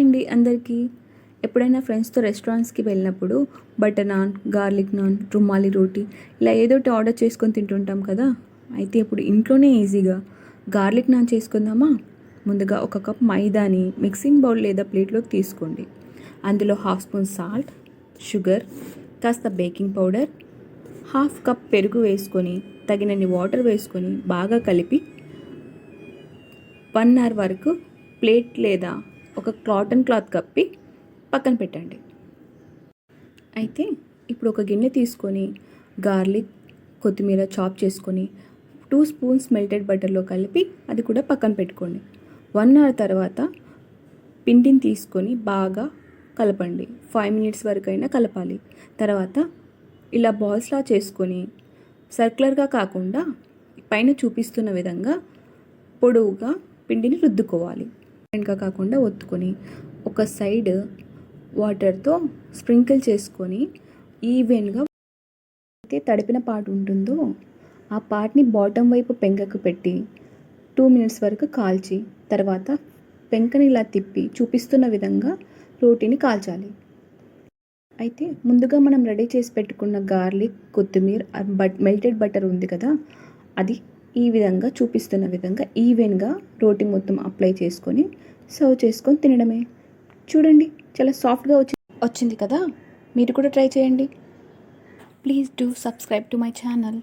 అండి అందరికీ. ఎప్పుడైనా ఫ్రెండ్స్తో రెస్టారెంట్స్కి వెళ్ళినప్పుడు బటర్ నాన్ గార్లిక్ నాన్ రుమాలి రోటీ ఇలా ఏదో ఒకటి ఆర్డర్ చేసుకొని తింటుంటాం కదా. అయితే ఇప్పుడు ఇంట్లోనే ఈజీగా. గార్లిక్ నాన్ చేసుకుందామా? ముందుగా ఒక కప్ మైదాని మిక్సింగ్ బౌల్ లేదా ప్లేట్లోకి తీసుకోండి. అందులో హాఫ్ స్పూన్ సాల్ట్ షుగర్ కాస్త బేకింగ్ పౌడర్ హాఫ్ కప్ పెరుగు వేసుకొని తగినన్ని వాటర్ వేసుకొని బాగా కలిపి వన్ అవర్ వరకు ప్లేట్ లేదా ఒక కాటన్ క్లాత్ కప్పి పక్కన పెట్టండి. అయితే ఇప్పుడు ఒక గిన్నె తీసుకొని గార్లిక్ కొత్తిమీర చాప్ చేసుకొని టూ స్పూన్స్ మెల్టెడ్ బటర్లో కలిపి అది కూడా పక్కన పెట్టుకోండి. వన్ అవర్ తర్వాత పిండిని తీసుకొని బాగా కలపండి. ఫైవ్ మినిట్స్ వరకు అయినా కలపాలి. తర్వాత ఇలా బాల్స్లా చేసుకొని సర్క్యులర్గా కాకుండా పైన చూపిస్తున్న విధంగా పొడవుగా పిండిని రుద్దుకోవాలి. ఇంకా కాకుండా ఒత్తుకొని ఒక సైడ్ వాటర్తో స్ప్రింకిల్ చేసుకొని ఈవెన్గా అయితే తడిపిన పార్ట్ ఉంటుందో ఆ పార్ట్ని బాటమ్ వైపు పెంకకు పెట్టి టూ మినిట్స్ వరకు కాల్చి తర్వాత పెంకని ఇలా తిప్పి చూపిస్తున్న విధంగా రోటీని కాల్చాలి. అయితే ముందుగా మనం రెడీ చేసి పెట్టుకున్న గార్లిక్ కొత్తిమీర బట్ మెల్టెడ్ బటర్ ఉంది కదా అది ఈ విధంగా చూపిస్తున్న విధంగా ఈవెన్గా రోటి మొత్తం అప్లై చేసుకొని సర్వ్ చేసుకొని తినడమే. చూడండి చాలా సాఫ్ట్గా వచ్చి వచ్చింది కదా? మీరు కూడా ట్రై చేయండి. Please do subscribe to my channel.